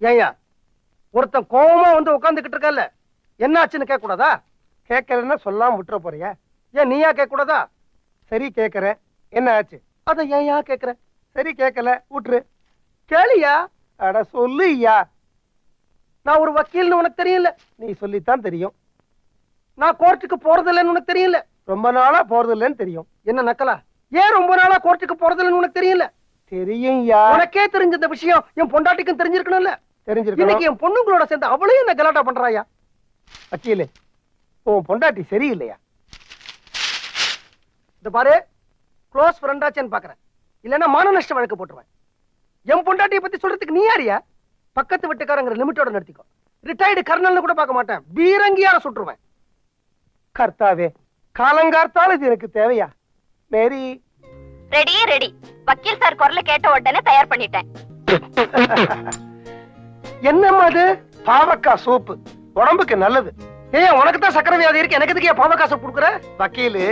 ஏய்யா ஒருத்தன் கோவமா வந்து உட்காந்துக்கிட்டு இருக்கல என்ன ஆச்சுன்னு கேட்க கூடாதா கேட்கறேன்னா சொல்லாம விட்டுற போறியா? ஏன் நீயா கேட்க கூடாதா சரி கேட்கறேன். என்ன ஆச்சு? அத ஏன்யா கேட்கற? சரி கேட்கல. விட்டுரு. கேளியா? அட சொல்லு ஐயா நான் ஒரு வக்கீல்னு உனக்கு தெரியல நீ சொல்லித்தான் தெரியும். நான் கோர்ட்டுக்கு போறது இல்லைன்னு உனக்கு தெரியல ரொம்ப நாளா போறது இல்லைன்னு தெரியும். என்ன நக்கலா? ஏன் ரொம்ப நாளா கோர்ட்டுக்கு போறது இல்லைன்னு உனக்கு தெரியல தெரியும் உனக்கே தெரிஞ்ச இந்த விஷயம் என் பொண்டாட்டிக்கும் தெரிஞ்சிருக்கணும்ல. தெரிஞ்சிருக்கணும். இன்னைக்கு என் பொண்ணுங்களோட சேர்ந்து அவளையும் என்ன கலாட்டா பண்றாயா? வக்கீலு உன் பொண்டாட்டி சரியில்லையா? இந்த பாரு க்ளோஸ் ஃப்ரெண்டாச்சேன்னு பாக்குறேன். இல்லைன்னா மான நஷ்ட வழக்கு போட்டுருவேன். என் பொண்டாட்டியை பத்தி சொல்றதுக்கு நீ யாரியா பக்கத்து வீட்டுக்காரங்கிற லிமிட்டோட நடத்திக்கோ ரிட்டையர்டு கர்னல்னு கூட பார்க்க மாட்டேன். பீரங்கியார சுட்டுருவேன். கர்த்தாவே காலங்கார்த்தால இது எனக்கு தேவையா? மேரி. ரெடி ரெடி வக்கீல் சார் குரலை கேட்ட உடனே தயார் பண்ணிட்டேன். என்னம்மா அது பாவக்காய் சூப்பு உடம்புக்கு நல்லது. ஏன் உனக்கு தான் சக்கரை வியாதி இருக்கு? எனக்கு எதுக்கு ஏன் சூப் கொடுக்குற? வக்கீலு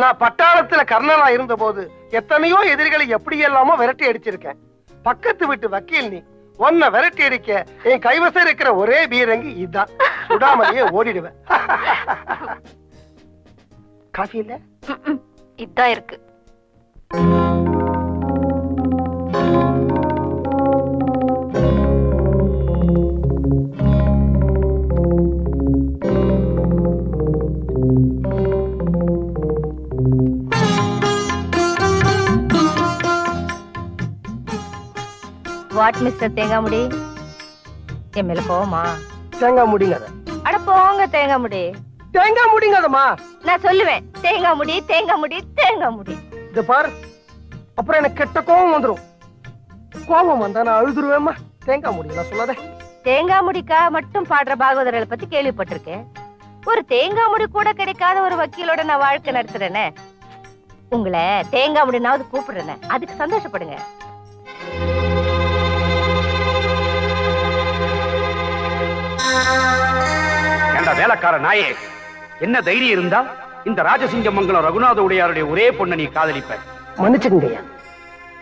நான் பட்டாளத்துல கர்னலா இருந்த போது எத்தனையோ எதிரிகளை எப்படி எல்லாமோ விரட்டி அடிச்சிருக்கேன். பக்கத்து வீட்டு வக்கீல் நீ உன்னை விரட்டி அடிக்க என் கைவசம் இருக்கிற ஒரே பீரங்கி இதுதான் சுடாமலேயே ஓடிடுவேன். காஃபி இல்ல? இதான் இருக்கு. வாட் மிஸ்டர் தேங்காமுடி என் மேல போமா தேங்காய் முடிங்காத. அட போங்க தேங்காமுடி தேங்காய் முடிங்காதம்மா. நான் சொல்லுவேன் தேங்காய் முடி தேங்காய் முடி தேங்காய் முடி. இது பாரு அப்புறம் எனக்கு கெட்ட கோபம் வந்துரும். கோபம் வந்தா நான் அழுதுருவேம்மா. தேங்காய் முடி நான் சொல்லாதே. தேங்காய் முடிக்கா மட்டும் பாடுற பாகவதர்களை பத்தி கேள்விப்பட்டிருக்கேன். ஒரு தேங்காய் முடி கூட கிடைக்காத ஒரு வக்கீலோட நான் வாழ்க்கை நடத்துறேனே. உங்களை தேங்காய் முடினாவது கூப்பிடுறேனே. அதுக்கு சந்தோஷப்படுங்க. ஏண்டா வேலைக்கார நாயே? என்ன தைரியம் இருந்தா இந்த ராஜசிங்கமங்கலம் ரகுநாத உடையாருடைய ஒரே பொண்ணை நீ காதலிப்ப? மன்னிச்சுக்கங்கய்யா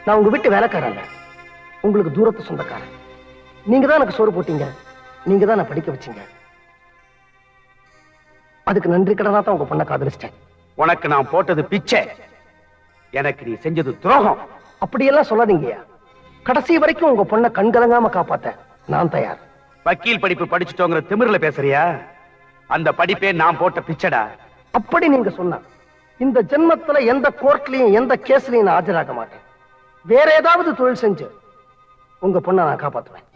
நான் உங்க வீட்டு வேலைக்காரன் உங்களுக்கு தூரத்து சொந்தக்காரன். நீங்க தான் எனக்கு சோறு போட்டீங்க. நீங்க தான் நான் படிக்க வச்சீங்க. அதுக்கு நன்றி கடனா தான் உங்க பொண்ணை காதலிச்சிட்டேன். உனக்கு நான் போட்டது பிச்சை. எனக்கு நீ செஞ்சது துரோகம். அப்படியெல்லாம் சொல்லாதீங்கய்யா கடைசி வரைக்கும் உங்க பொண்ணை கண்கலங்காம காப்பாத்த நான் தயார். வக்கீல் படிப்பு படிச்சுட்டோங்கிற திமிர்ல பேசுறியா? அந்த படிப்பே நான் போட்ட பிச்சைடா. அப்படி நீங்க சொன்னா இந்த ஜென்மத்துல எந்த கோர்ட்லயும் எந்த கேஸ்லயும் நான் ஆஜராக மாட்டேன். வேற ஏதாவது தொழில் செஞ்சு உங்க பொண்ணை நான் காப்பாத்துவேன்.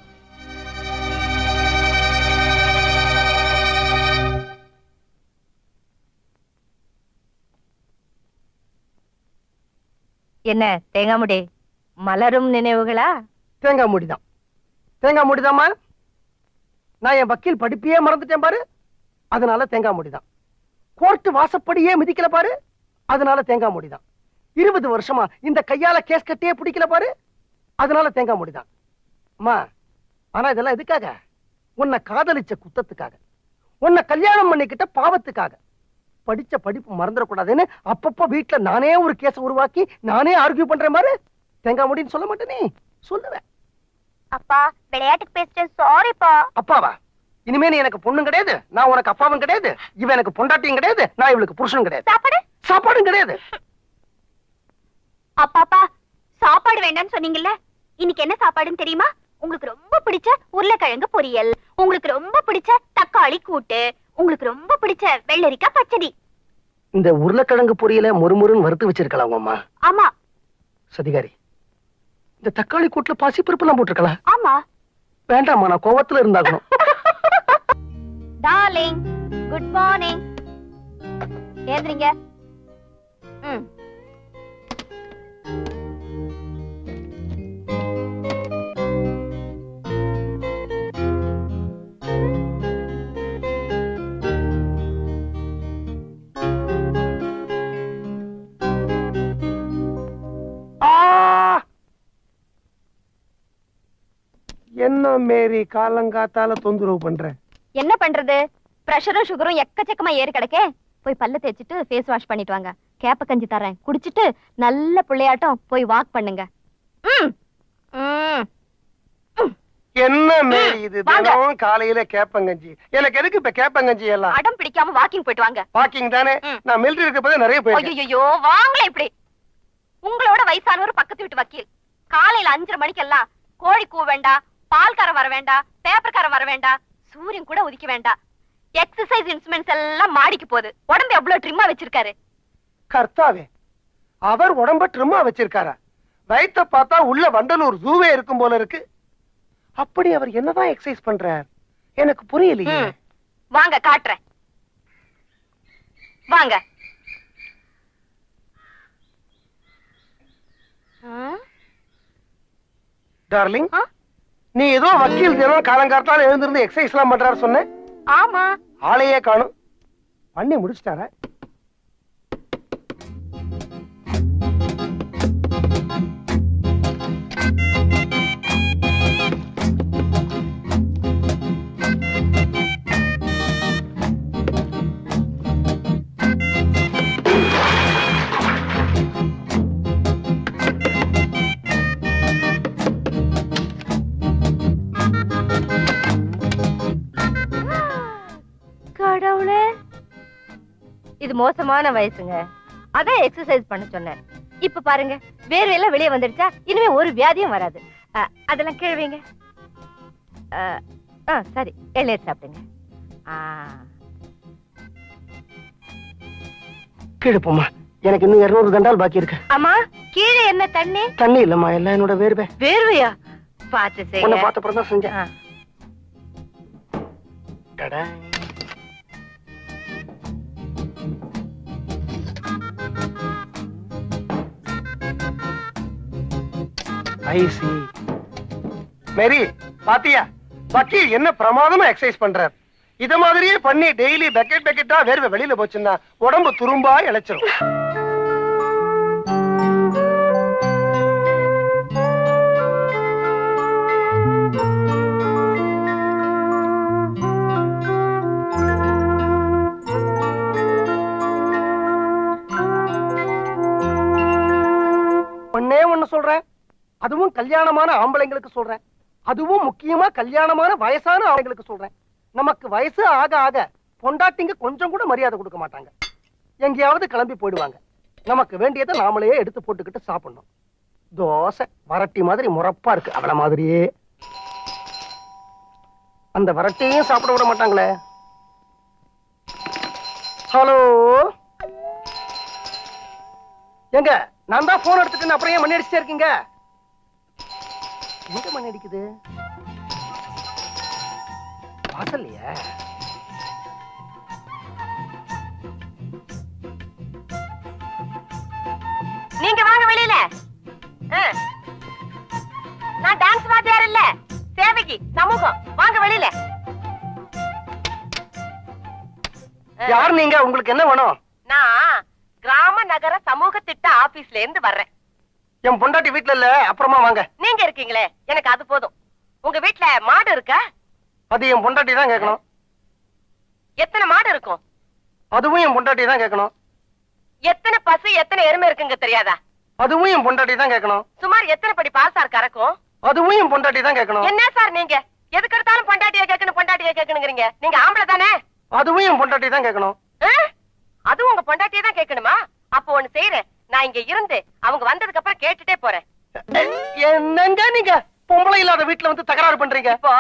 என்ன தேங்காய் முடி? மலரும் நினைவுகளா? தேங்காய் மூடிதான். தேங்காய் மூடிதாம்மா? நான் என் வக்கீல் படிப்பையே மறந்துட்டேன் பாரு. அதனால தேங்காய் மூடிதான். கோர்ட்டு வாசப்படியே மிதிக்கல பாரு. அதனால தேங்காய் மூடிதான். இருபது வருஷமா இந்த கையால கேஸ் கட்டியே பிடிக்கல பாரு. அதனால தேங்காய் மூடிதான். அம்மா ஆனா இதெல்லாம் எதுக்காக? உன்னை காதலிச்ச குத்தத்துக்காக. உன்னை கல்யாணம் பண்ணிக்கிட்ட பாவத்துக்காக. படிச்ச படிப்பு மறந்துடக்கூடாதுன்னு அப்பப்போ வீட்டுல நானே ஒரு கேஸை உருவாக்கி நானே ஆர்கியூ பண்றேன் மாதிரி தேங்காய் முடின்னு சொல்ல மாட்டேனே? சொல்லுவேன். அப்பா விளையாட்டுக்கு பேசிட்டேன். சாரிப்பா அப்பாவா? இனிமே நீ எனக்கு பொண்ணும் கிடையாது. நான் உனக்கு அப்பாவும் கிடையாது. இவன் எனக்கு பொண்டாட்டியும் கிடையாது. நான் இவளுக்கு புருஷனும் கிடையாது. சாப்பாடு? சாப்பாடும் கிடையாது. அப்பாப்பா சாப்பாடு வேண்டாம்னு சொன்னீங்கல்ல? இன்னைக்கு என்ன சாப்பாடுன்னு தெரியுமா? உங்களுக்கு ரொம்ப பிடிச்ச உருளைக்கிழங்கு பொரியல். உங்களுக்கு ரொம்ப பிடிச்ச தக்காளி கூட்டு. உங்களுக்கு ரொம்ப பிடிச்ச வெள்ளரிக்காய் பச்சடி. இந்த உருளைக்கிழங்கு பொரியல முறுமுறுன்னு வறுத்து வச்சிருக்கலாம் அம்மா? ஆமா. சதிகாரி இந்த தக்காளி கூட்டுல பாசிப்பருப்பு எல்லாம் போட்டிருக்கலாம் ஆமா. வேண்டாம்மா நான் கோவத்துல இருந்தாகணும். டார்லிங் குட் மார்னிங் ஏந்திரிங்க ம். மேரி காலங்காத்தால தொந்தரவு பண்ற என்ன பண்றது? பிரஷரும் சுகரும் எக்கச்சக்கமா ஏறி கிடக்கே. போய் பல்ல தேய்ச்சிட்டு ஃபேஸ் வாஷ் பண்ணிட்டு வாங்க. கேப்ப கஞ்சி தரேன். குடிச்சிட்டு நல்ல பிள்ளையாட்டம் போய் வாக் பண்ணுங்க. என்ன மேரி இது. தினம் காலையில கேப்பங்கஞ்சி எனக்கு எதுக்கு இப்ப கேப்பங்கஞ்சி எல்லாம்? அடம் பிடிக்காம வாக்கிங் போயிட்டு வாங்க. வாக்கிங் தானே. நான் மிலிட்டரி இருக்க போது நிறைய போயிருக்கேன். ஐயோ வாங்களே இப்படி. உங்களோட வயசானவர் பக்கத்து வீட்டு வக்கீல். காலையில அஞ்சரை மணிக்கெல்லாம் கோழி கூ வேண்டாம் பால்காரன் வர வேண்டாம் பேப்பர்காரன் வர வேண்டாம் சூரியன் கூட உதிக்க வேண்டாம் எக்ஸசைஸ் இன்ஸ்ட்ருமெண்ட்ஸ் எல்லாம் மாடிக்கு போகுது. உடம்பு எவ்வளவு ட்ரிம்மா வச்சிருக்காரு? கர்த்தாவே அவர் உடம்ப ட்ரிம்மா வச்சிருக்காரா? வயித்த பார்த்தா உள்ள வண்டலூர் ஜூவே இருக்கும் போல இருக்கு. அப்படி அவர் என்னதான் எக்ஸசைஸ் பண்றார்? எனக்கு புரியலையே. வாங்க காட்டுறேன். வாங்க? டார்லிங் ஆ? நீ ஏதோ வக்கீல் தினம் காலங்காத்தால எழுந்திருந்து எக்ஸசைஸ் எல்லாம் பண்றாரு சொன்ன? ஆமா. ஆளையே காணும். பண்ணி முடிச்சிட்டாரா. மோசமான வயசுங்க. அதான் எக்ஸசைஸ் பண்ண சொன்னேன். இப்ப பாருங்க வேர்வையெல்லாம் வெளியே வந்துடுச்சா? இனிமே ஒரு வியாதியும் வராது. அதெல்லாம் கீழ்வீங்க ஆ சரி எண்ணெய் சாப்பிடுங்க. கீழே போமா எனக்கு இன்னும் இருநூறு கண்டால் பாக்கி இருக்கு. அம்மா கீழே என்ன தண்ணி? தண்ணி இல்லம்மா எல்லாம் என்னோட வேர்வை. வேர்வையா? பார்த்து செய்ய பார்த்த அப்புறம் தான் செஞ்சேன் ஆ. மேரி பாத்தியா? வக்கீல் என்ன பிரமாதமா எக்ஸசைஸ் பண்றார். இத மாதிரியே பண்ணி டெய்லி பக்கெட் பக்கெட்டா வேர்வை வெளியில போச்சுன்னா உடம்பு துரும்பா இழைச்சிடும் கல்யாணமான ஆம்பளைங்களுக்கு சொல்றேன். அதுவும் முக்கியமா கல்யாணமான வயசான ஆம்பளைங்களுக்கு சொல்றேன். நமக்கு வயசு ஆக ஆக பொண்டாட்டிங்க கொஞ்சம் கூட மரியாதை கொடுக்க மாட்டாங்க. எங்கேயாவது கிளம்பி போயிடுவாங்க. நமக்கு வேண்டியதை நாமளே எடுத்து போட்டுக்கிட்டு சாப்பிடணும். தோசை வரட்டி மாதிரி முறப்பா இருக்கு. அவள மாதிரியே. அந்த வரட்டியும் சாப்பிட விட மாட்டாங்களே. ஹலோ? எங்க? நான் தான் போன் எடுத்துட்டு அப்புறம் ஏன் மணி அடிச்சுட்டே இருக்கீங்க? எங்க மணி அடிக்குது? வாசல்லையா? நீங்க வாங்க வெளியில. நான் டான்ஸ் வாத்தியார் இல்ல. சேவைக்கு சமூகம். வாங்க வெளியில. யார் நீங்க? உங்களுக்கு என்ன வேணும்? நான் கிராம நகர சமூக திட்ட ஆபீஸ்ல இருந்து வர்றேன். என் பொண்டாட்டி வீட்ல இல்ல அப்புறமா வாங்க. நீங்க இருக்கீங்களே எனக்கு அது போதும். உங்க வீட்ல மாடு இருக்கா? அது என் பொண்டாட்டி தான் கேட்கணும். எத்தனை மாடு இருக்கும்? அதுவும் என் பொண்டாட்டி தான் கேட்கணும். எத்தனை பசு எத்தனை எருமை இருக்குங்க தெரியாதா? அதுவும் என் பொண்டாட்டி தான் கேட்கணும். சுமார் எத்தனை படி பால் சார் கறக்கும்? அதுவும் என் பொண்டாட்டி தான் கேட்கணும். என்ன சார் நீங்க? எதுக்கு எடுத்தாலும் பொண்டாட்டிய கேட்கணும் பொண்டாட்டிய கேட்கணுங்கிறீங்க. நீங்க ஆம்பளை தானே? அதுவும் என் பொண்டாட்டி தான் கேட்கணும்? அதுவும் உங்க பொண்டாட்டிய தான் கேட்கணுமா? அப்போ ஒண்ணு செய்யறேன். நான் இங்க இருந்து அவங்க வந்ததுக்கு அப்புறம் கேட்டுட்டே போறேன். என்னங்க நீங்க? பொம்பளை இல்லாத வீட்டுல வந்து தகராறு பண்றீங்க. இப்போ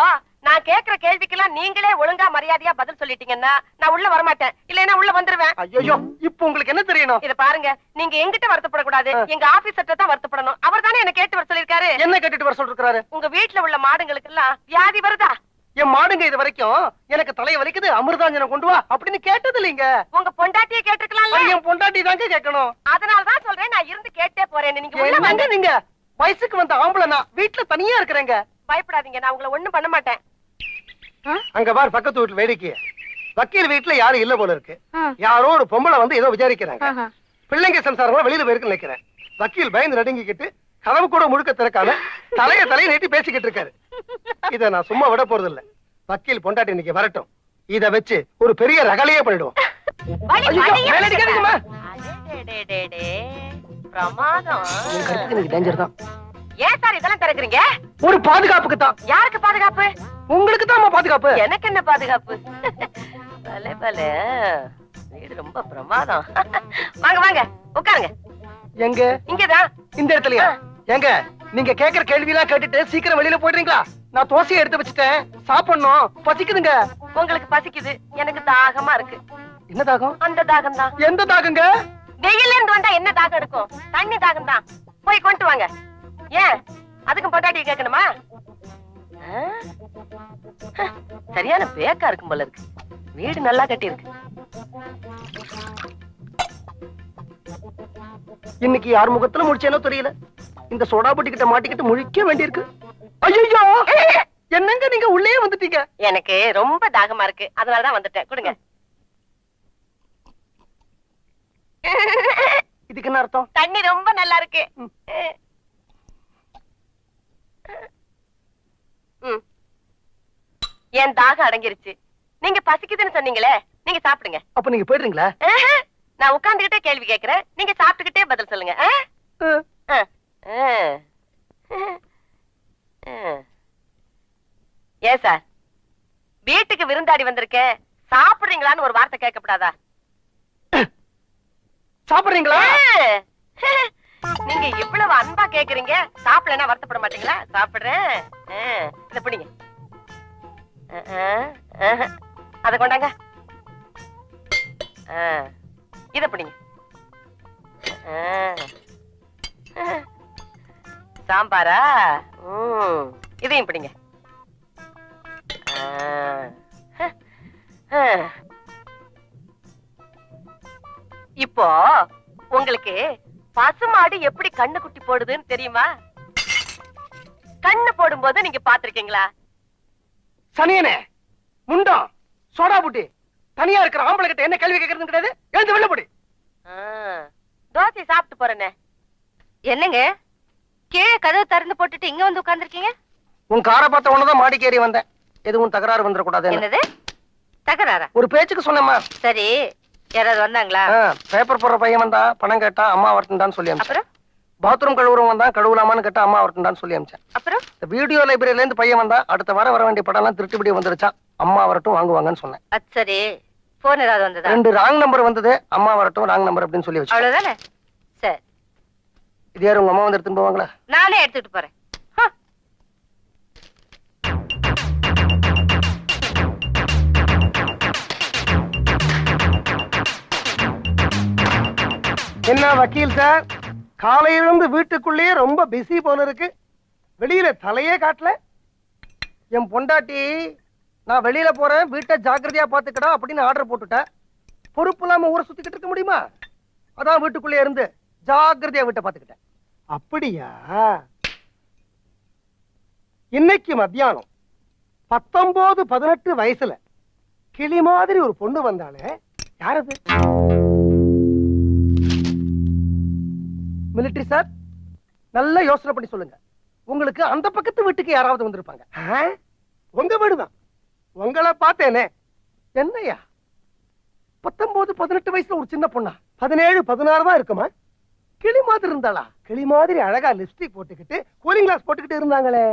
நான் கேக்குற கேள்விக்கெல்லாம் நீங்களே ஒழுங்கா மரியாதையா பதில் சொல்லிட்டீங்கன்னா நான் உள்ள வரமாட்டேன். இல்லைன்னா உள்ள வந்துருவேன். ஐயோ இப்போ உங்களுக்கு என்ன தெரியணும்? இத பாருங்க நீங்க எங்கிட்ட வருத்தப்படக்கூடாது. எங்க ஆபீசர்ட்ட தான் வருத்தப்படணும். அவர் தானே என்ன கேட்டு வர சொல்லிருக்காரு என்ன கேட்டுட்டு வர சொல்றாரு உங்க வீட்டுல உள்ள மாடுங்களுக்கு எல்லாம் வியாதி வருதா? என் மாடுங்க இது வரைக்கும் எனக்கு தலைய வலிக்குது அமிர்தாஞ்சனம் கொண்டு வா அப்படின்னு கேட்டது இல்லைங்க உங்க பொண்டாட்டிய கேட்டிருக்கலாம்ல? என் பொண்டாட்டி தாங்க கேட்கணும். அதனாலதான் சொல்றேன் நான் இருந்து கேட்டே போறேன் நீங்க நீங்க? வயசுக்கு வந்த ஆம்பளை நான் வீட்டுல தனியா இருக்கிறேங்க. பயப்படாதீங்க நான் உங்களை ஒண்ணும் பண்ண மாட்டேன். அங்க பார் பக்கத்து வீட்டுல வேடிக்கை வக்கீல் வீட்டுல யாரும் இல்ல போல இருக்கு. யாரோ ஒரு பொம்பளை வந்து ஏதோ விசாரிக்கிறாங்க. பிள்ளைங்க சம்சாரம் வெளியில போயிருக்கு நினைக்கிறேன். வக்கீல் பயந்து நடுங்கிக்கிட்டு கதவு கூட முழுக்க திறக்காம தலைய தலைய நீட்டி பேசிக்கிட்டு இருக்காரு. இத நான் சும்மா விட போறது இல்ல வக்கீல் பொண்டாட்டி இன்னைக்கு வரட்டும். இத வச்சு ஒரு பெரிய ரகலையே பண்ணிடுவோம். ஒரு பாதுகாப்புக்கு தான். யாருக்கு பாதுகாப்பு? உங்களுக்கு தான் பாதுகாப்பு. எனக்கு என்ன பாதுகாப்பு? பலே பலே. வீடு ரொம்ப பிரமாதம். வாங்க வாங்க. உட்காருங்க. எங்க? இங்கதான். இந்த இடத்துலயா? எங்க? நீங்க கேக்குற கேள்வி எல்லாம் கேட்டுட்டு சீக்கிரம் வெளியில போயிடுறீங்களா? நான் தோசையை எடுத்து வச்சுட்டேன். சாப்பிடணும். பசிக்குதுங்க. உங்களுக்கு பசிக்குது. எனக்கு தாகமா இருக்கு. என்ன தாகம்? அந்த தாகம் தான் எந்த தாகங்க? வெயில்ல இருந்து வந்தா என்ன தாகம் எடுக்கும்? தண்ணி தாகம் தான் போய் கொண்டு வாங்க. ஏன்? அதுக்கும் பொட்டாட்டி கேட்கணுமா? சரியான பேக்கா இருக்கும் போல இருக்கு. வீடு நல்லா கட்டி இருக்கு இன்னைக்கு யார் முகத்துல முடிச்சேனோ தெரியல. இந்த சோடா புட்டி கிட்ட மாட்டிக்கிட்டு முழிக்க வேண்டியிருக்கு. ஐயோ என்னங்க நீங்க உள்ளே வந்துட்டீங்க? எனக்கு ரொம்ப தாகமா இருக்கு. அதனாலதான் வந்துட்டேன். கொடுங்க. இதுக்கு என்ன அர்த்தம்? தண்ணி ரொம்ப நல்லா இருக்கு. என் தாகம் அடங்கிருச்சு. நீங்க பசிக்குதுன்னு சொன்னீங்களே நீங்க சாப்பிடுங்க. அப்ப நீங்க போயிடுறீங்களா? ஆஹா, நான் உட்கார்ந்துகிட்டே கேள்வி கேக்குறேன். நீங்க சாப்பிட்டுக்கிட்டே பதில் சொல்லுங்க. ஏன் சார் வீட்டுக்கு விருந்தாடி வந்திருக்கேன் சாப்பிடுறீங்களான்னு ஒரு வார்த்தை கேட்கப்படாதா? சாப்பிடுறீங்களா. நீங்க இவ்வளவு அன்பா கேக்குறீங்க சாப்பிடலன்னா வருத்தப்பட மாட்டீங்களா? சாப்பிடுறேன். இத பிடிங்க. அத கொண்டாங்க. ஆ, இத பிடிங்க. சாம்பாரா? இதையும் பிடிங்க. இப்போ உங்களுக்கு பசுமாடு எப்படி கண்ணு குட்டி போடுதுன்னு தெரியுமா? கண்ணு போடும்போது நீங்க பாத்திருக்கீங்களா சனியனே முண்டம் சோடா புட்டி. தனியா இருக்கிற ஆம்பளை கிட்ட என்ன கேள்வி கேட்கறது கிடையாது? எழுந்து வெளில போடி. தோசை சாப்பிட்டு போறேனே. என்னங்க? கீழே கதவு திறந்து போட்டுட்டு இங்க வந்து உட்கார்ந்திருக்கீங்க? உன் காரை பார்த்த உடனே மாடிக்கு ஏறி வந்தேன். எதுவும் தகராறு வந்துடக்கூடாது என்னது? தகராறா? ஒரு பேச்சுக்கு சொன்னேம்மா. சரி. யாராவது வந்தாங்களா? பேப்பர் போடுற பையன் வந்தா பணம் கேட்டா அம்மா வரட்டும்டான்னு சொல்லி அப்புறம்? பாத்ரூம் கழுவுறவன் வந்தா கழுவலாமான்னு கேட்டா அம்மா வரட்டும்டான்னு சொல்லி அமிச்சேன். அப்புறம்? இந்த வீடியோ லைப்ரரியில இருந்து பையன் வந்தா அடுத்த வாரம் வர வேண்டிய படம் எல்லாம் திருட்டுப்படி வந்துருச்சா அம்மா வரட்டும் வாங்குவாங்கன்னு சொன்னேன். சரி. போன் ஏதாவது வந்ததா? ரெண்டு ராங் நம்பர் வந்தது அம்மா வரட்டும் ராங் நம்பர் அப்படின்னு சொல்லி வச்சு அவ்வளவுதானே? இது யாரு உங்க அம்மா வந்து எடுத்துட்டு போவாங்களா? நானே எடுத்துட்டு போறேன். என்ன வக்கீல் சார்? காலையிலிருந்து வீட்டுக்குள்ளேயே ரொம்ப பிஸி போல இருக்கு. வெளியில தலையே காட்டல. என் பொண்டாட்டி நான் வெளியில போறேன் வீட்டை ஜாக்கிரதையா பாத்துக்கடா அப்படின்னு ஆர்டர் போட்டுட்டேன் பொறுப்பு இல்லாம ஊரை சுத்திக்கிட்டு இருக்க முடியுமா? அதான் வீட்டுக்குள்ளே இருந்து ஜாக்கிரதையா வீட்டை பாத்துக்கிட்டேன் அப்படியா? இன்னைக்கு மத்தியானம் பத்தொன்பது பதினெட்டு வயசுல கிளி மாதிரி ஒரு பொண்ணு வந்தாலே யாரது? மிலிட்டரி சார் நல்லா யோசனை பண்ணி சொல்லுங்க. உங்களுக்கு அந்த பக்கத்து வீட்டுக்கு யாராவது வந்திருப்பாங்க. உங்க வீடுதான். உங்களை பார்த்தேனே. என்னையா பத்தொன்பது பதினெட்டு வயசுல ஒரு சின்ன பொண்ணா? பதினேழு பதினாறு தான் இருக்குமா? கிளி மாதிரி இருந்தாளா? கிளி மாதிரி அழகா லிப்ஸ்டிக் போட்டுக்கிட்டு கூலிங் கிளாஸ் போட்டுக்கிட்டு இருந்தாங்களே.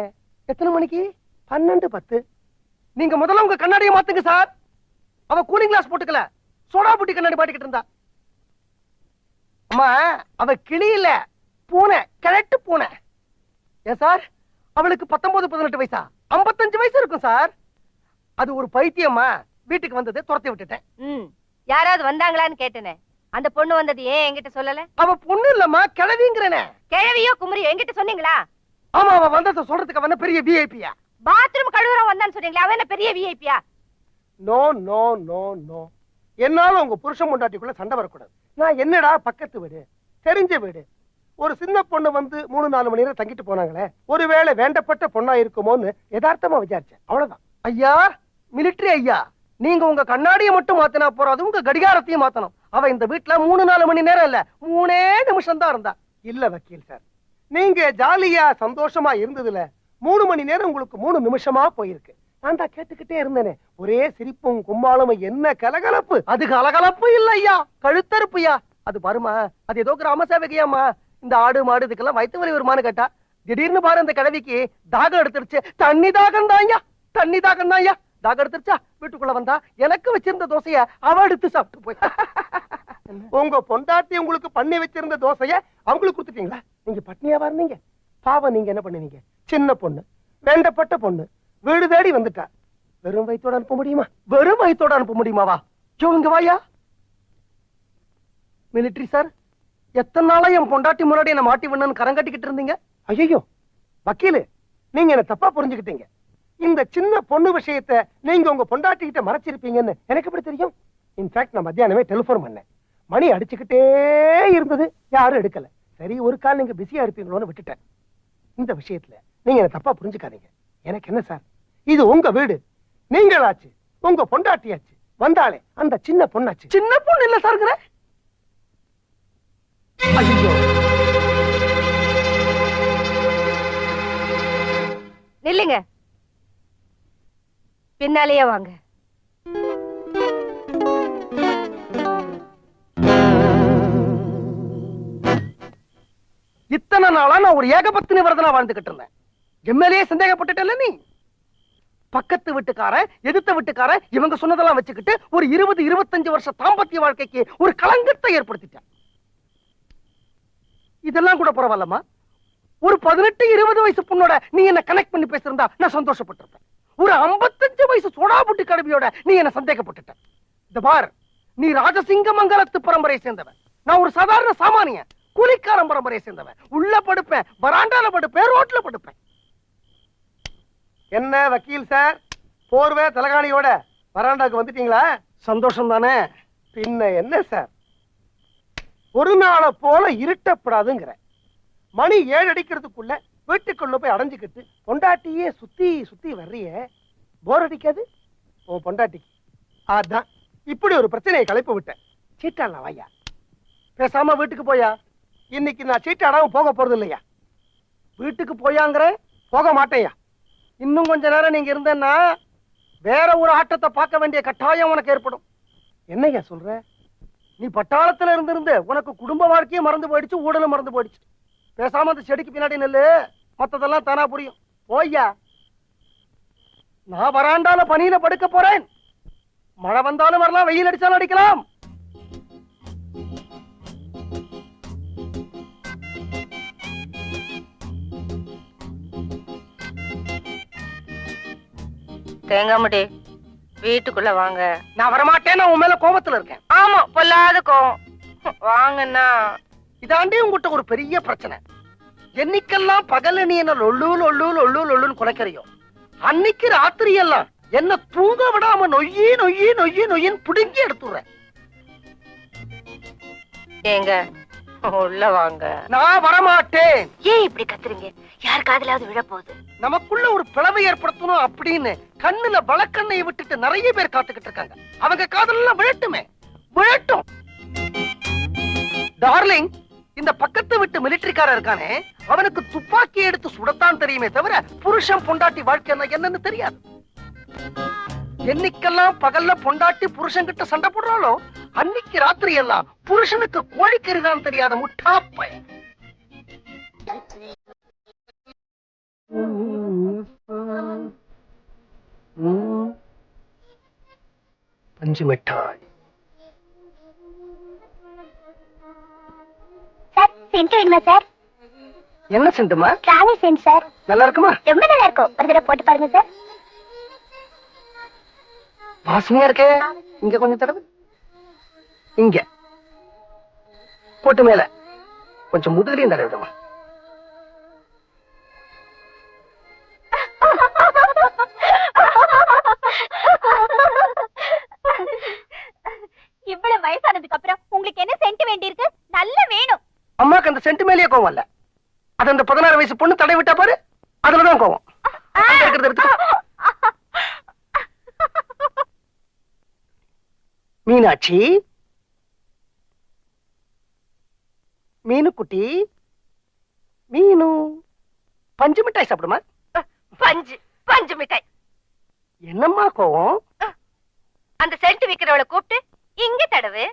எத்தனை மணிக்கு? பன்னெண்டு பத்து. நீங்க முதல்ல உங்க கண்ணாடியை மாத்துங்க சார். அவ கூலிங் கிளாஸ் போட்டுக்கல. சோடா புட்டி கண்ணாடி மாட்டிக்கிட்டு இருந்தா. அம்மா அவ கிளி இல்ல பூனை கிழட்டு பூனை. ஏன் சார்? அவளுக்கு பத்தொன்பது பதினெட்டு வயசா? ஐம்பத்தஞ்சு வயசு இருக்கும் சார். அது ஒரு பைத்தியம்மா வீட்டுக்கு வந்தது துரத்தி விட்டுட்டேன். யாராவது வந்தாங்களான்னு கேட்டேனே. அந்த பொண்ணு வந்தது ஏன் என்கிட்ட சொல்லல? அவ பொண்ணு இல்லம்மா கிழவிங்கிறனே. கிழவியோ குமரியோ என்கிட்ட சொன்னீங்களா? ஆமா அவ வந்ததை சொல்றதுக்கு அவன பெரிய விஐபியா பாத்ரூம் கழுவுறோம் வந்தான்னு சொன்னீங்களா அவன் என்ன பெரிய விஐபியா நோ நோ நோ நோ என்னால உங்க புருஷன் முண்டாட்டிக்குள்ள சண்டை வரக்கூடாது. நான் என்னடா பக்கத்து வீடு தெரிஞ்ச வீடு? ஒரு சின்ன பொண்ணு வந்து மூணு நாலு மணி நேரம் தங்கிட்டு போனாங்களே ஒருவேளை வேண்டப்பட்ட பொண்ணா இருக்குமோன்னு யதார்த்தமா விசாரிச்சேன். அவ்வளவுதான். ஐயா மிலிட்டரி ஐயா. நீங்க உங்க கண்ணாடியை மட்டும் மாத்தினா போறாது உங்க கடிகாரத்தையும் மாத்தணும். அவ இந்த வீட்டுல மூணு நாலு மணி நேரம் இல்ல. மூணே நிமிஷம் தான் இருந்தா. இல்ல வக்கீல் சார் நீங்க ஜாலியா சந்தோஷமா இருந்ததுல மூணு மணி நேரம் உங்களுக்கு மூணு நிமிஷமா போயிருக்கு. நான் தான் கேட்டுக்கிட்டே இருந்தேனே. ஒரே சிரிப்பும் கும்பாலும் என்ன கலகலப்பு. அது கலகலப்பு இல்ல ஐயா. கழுத்தறுப்புயா. அது பாருமா அது ஏதோ கிராம சேவகையாமா இந்த ஆடு மாடு இதுக்கெல்லாம் வயிற்று வலி வருமானு கேட்டா திடீர்னு பாரு இந்த கிழவிக்கு தாகம் எடுத்துருச்சு. தண்ணி தாகம் தான் ஐயா. தண்ணி தாகம் ஐயா. தாகம் எடுத்துருச்சா? வீட்டுக்குள்ள வந்தா எனக்கு வச்சிருந்த தோசைய அவ எடுத்து சாப்பிட்டு போய். உங்க பொண்டாட்டி உங்களுக்கு பண்ணி வச்சிருந்த தோசைய அவங்களுக்கு கொடுத்துட்டீங்களா? நீங்க பட்னியாவா இருந்தீங்க? பாவம் நீங்க என்ன பண்ணுவீங்க சின்ன பொண்ணு வேண்டப்பட்ட பொண்ணு வீடு தேடி வந்துட்டா. வெறும் வயிற்றோட அனுப்ப முடியுமா? வெறும் வயிற்றோட அனுப்ப முடியுமாவா யோ, இங்க வாயா மிலிட்டரி சார் எத்தனை நாளா என் பொண்டாட்டி முன்னாடி என்ன மாட்டி விடணும்னு கரங்கட்டிக்கிட்டு இருந்தீங்க? ஐயோ வக்கீலு நீங்க என்ன தப்பா புரிஞ்சுக்கிட்டீங்க. இந்த சின்ன பொண்ணு விஷயத்தை நீங்க உங்க பொண்டாட்டி கிட்ட மறைச்சிருப்பீங்கன்னு எனக்கு எப்படி தெரியும்? இன்ஃபேக்ட் நான் மத்தியானமே டெலிஃபோன் பண்ணேன். மணி அடிச்சுக்கிட்டே இருந்தது. யாரும் எடுக்கல. சரி ஒரு கால் நீங்க பிஸியா இருப்பீங்களோன்னு விட்டுட்டேன். இந்த விஷயத்துல நீங்க என்ன தப்பா புரிஞ்சுக்காதீங்க. எனக்கு என்ன சார்? இது உங்க வீடு. நீங்களாச்சு. உங்க பொண்டாட்டியாச்சு. வந்தாலே அந்த சின்ன பொண்ணாச்சு. சின்ன பொண்ணு இல்ல சாருங்கிற நில்லுங்க. பின்னாலேயே வாங்க. இத்தனை நாளா நான் ஒரு ஏகபத்தினி வரதனா வாழ்ந்துகிட்டு இருந்தேன். எம்எல்ஏ சந்தேகப்பட்டுட்டல நீ? பக்கத்து வீட்டுக்காரன் எதிர்த்த வீட்டுக்காரன் இவங்க சொன்னதெல்லாம் வச்சுக்கிட்டு ஒரு இருபது இருபத்தஞ்சு வருஷ தாம்பத்திய வாழ்க்கைக்கு ஒரு களங்கத்தை ஏற்படுத்திட்டேன். இதெல்லாம் கூட பரவாயில்லம்மா. ஒரு பதினெட்டு இருபது வயசு பொண்ணோட நீ என்ன கனெக்ட் பண்ணி பேசியிருந்தா நான் சந்தோஷப்பட்டிருப்பேன். ஒரு 55 வயசு சோடாபுட்டி கடவியோட நீ என்ன சந்தேகப்பட்டுட்ட. இந்த பார் நீ ராஜசிங்க மங்கலத்து பரம்பரையை சேர்ந்தவன். நான் ஒரு சாதாரண சாமானியன். கூலிக்காரன் பரம்பரையை சேர்ந்தவன். உள்ள படுப்பேன் வராண்டால படுப்பேன் ரோட்ல படுப்பேன். என்ன வக்கீல் சார்? போர்வை தலகாணியோட வராண்டாக்கு வந்துட்டீங்களா? சந்தோஷம் தானே பின்ன என்ன சார்? ஒரு நாளை போல இருட்டப்படாதுங்கிற மணி ஏழு அடிக்கிறதுக்குள்ள வீட்டுக்குள்ள போய் அடைஞ்சுக்கிட்டு பொண்டாட்டியே சுத்தி சுத்தி வர்றியே போர் அடிக்காது? உன் பொண்டாட்டிக்கு. அதான். இப்படி ஒரு பிரச்சனையை கலைப்பு விட்டேன். சீட்டாடலாம் வாயா. பேசாம வீட்டுக்கு போயா? இன்னைக்கு நான் சீட்டாடாம போக போறது இல்லையா வீட்டுக்கு போயாங்கிறேன் போக மாட்டேயா? இன்னும் கொஞ்ச நேரம் நீங்க இருந்தேன்னா வேற ஒரு ஆட்டத்தை பார்க்க வேண்டிய கட்டாயம் உனக்கு ஏற்படும். என்னய்யா சொல்ற? நீ பட்டாளத்துல இருந்திருந்து உனக்கு குடும்ப வாழ்க்கையே மறந்து போயிடுச்சு ஊடலும் மறந்து போயிடுச்சு. பேசாம அந்த செடிக்கு பின்னாடி நெல்லு. மத்ததெல்லாம் தானா புரியும். போய்யா. நான் வராண்டால பனியில படுக்க போறேன். மழை வந்தாலும் வரலாம் வெயில் அடிச்சாலும் அடிக்கலாம். தேங்காமடி வீட்டுக்குள்ள வாங்க. நான் வரமாட்டேன் நான் உன் மேல கோபத்துல இருக்கேன். ஆமா பொல்லாத கோவம். வாங்கண்ணா. இதாண்டி உங்ககிட்ட ஒரு பெரிய பிரச்சனை. என்னைக்கெல்லாம் பகல்ல நீ என்ன லொல்லு லொல்லு லொல்லு லொல்லுன்னு குலைக்கிறியோ அன்னைக்கு ராத்திரி எல்லாம் என்ன தூங்க விடாம நொய்யி நொய்யி நொய்யி நொய்யின்னு பிடுங்கி எடுத்துடுறேன். ஏங்க உள்ள வாங்க நான் வரமாட்டேன். ஏன் இப்படி கத்துறீங்க? யார் காதலாவது விழ போகுது நமக்குள்ள ஒரு பிளவை ஏற்படுத்தணும் அப்படின்னு கண்ணுல வழக்கண்ணையை விட்டுட்டு நிறைய பேர் காத்துக்கிட்டு இருக்காங்க. அவங்க காதலாம் விழட்டுமே. விழட்டும். டார்லிங் இந்த பக்கத்து விட்டு மிலிட்டரிக்காரன் இருக்கானே அவனுக்கு துப்பாக்கி எடுத்து சுடத்தான் தெரியுமே தவிர புருஷன் பொண்டாட்டி வாழ்க்கை என்னன்னு தெரியாது. என்னைக்கெல்லாம் பகல்ல பொண்டாட்டி புருஷன் கிட்ட சண்டை போடுறாளோ அன்னைக்கு ராத்திரி எல்லாம் புருஷனுக்கு கோழிக்கறிதான் தெரியாத முட்டா பையன் பஞ்சு மிட்டாய். சார்? என்ன செண்டுமா? ராணி சென்ட் சார். நல்லா இருக்குமா? ரொம்ப நல்லா இருக்கும். ஒரு தடவை போட்டு பாருங்க சார். வாசனையா இருக்கே. இங்க கொஞ்சம் தடவை. இங்க. போட்டு மேல. கொஞ்சம் முதுகலையும் தடவை விடுமா. இவ்வளவு வயசானதுக்கு அப்புறம் உங்களுக்கு என்ன சென்ட் வேண்டியிருக்கு நல்ல வேணும். அம்மாக்கு அந்த சென்ட் மேலேயே கோவம் இல்ல. அது அந்த பதினாறு வயசு பொண்ணு தடை விட்டா பாரு அதுலதான் கோவம். மீனாட்சி? மீனுக்குட்டி? மீனு? பஞ்சு மிட்டாய் சாப்பிடுமா? பஞ்சு பஞ்சு மிட்டாய். என்னம்மா கோவம்? அந்த சென்ட் விக்கிறவளை கூப்பிட்டு இங்க தடவு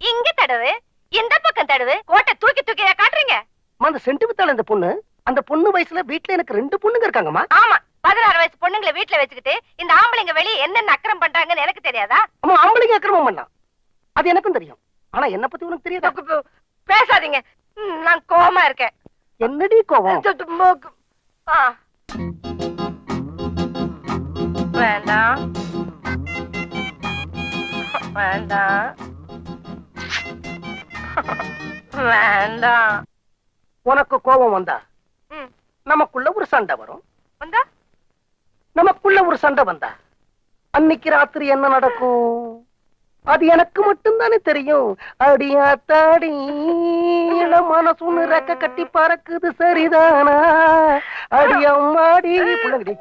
இங்க தடவு இந்த பக்கம் தடவு கோட்டை தூக்கி தூக்கி காட்டுறீங்க? அந்த சென்ட் வித்தாள் இந்த பொண்ணு அந்த பொண்ணு வயசுல வீட்டுல எனக்கு ரெண்டு பொண்ணுங்க இருக்காங்கம்மா. ஆமா. பதினாறு வயசு பொண்ணுங்களை வீட்டுல வச்சுக்கிட்டு இந்த ஆம்பளைங்க வெளியே என்னென்ன அக்கிரம் பண்றாங்கன்னு எனக்கு தெரியாதா? அம்மா ஆம்பளைங்க அக்கிரமம் பண்ணலாம். அது எனக்கும் தெரியும். ஆனா என்ன பத்தி உனக்கு தெரியாதா? பேசாதீங்க. நான் கோவமா இருக்கேன். என்னடி கோவம். வேண்டாம். வேண்டாம். வேண்டாம். உனக்கு கோபம் வந்தா. நமக்குள்ள ஒரு சண்டை வரும். வந்தா? நமக்குள்ள ஒரு சண்டை வந்தா? அன்னைக்கு ராத்திரி என்ன நடக்கும்? அது எனக்கு மட்டும்தானே தெரியும். அடியா தாடி மனசுன்னு ரெக்க கட்டி பறக்குது சரிதானா? அடியம்மாடி புள்ளங்கடி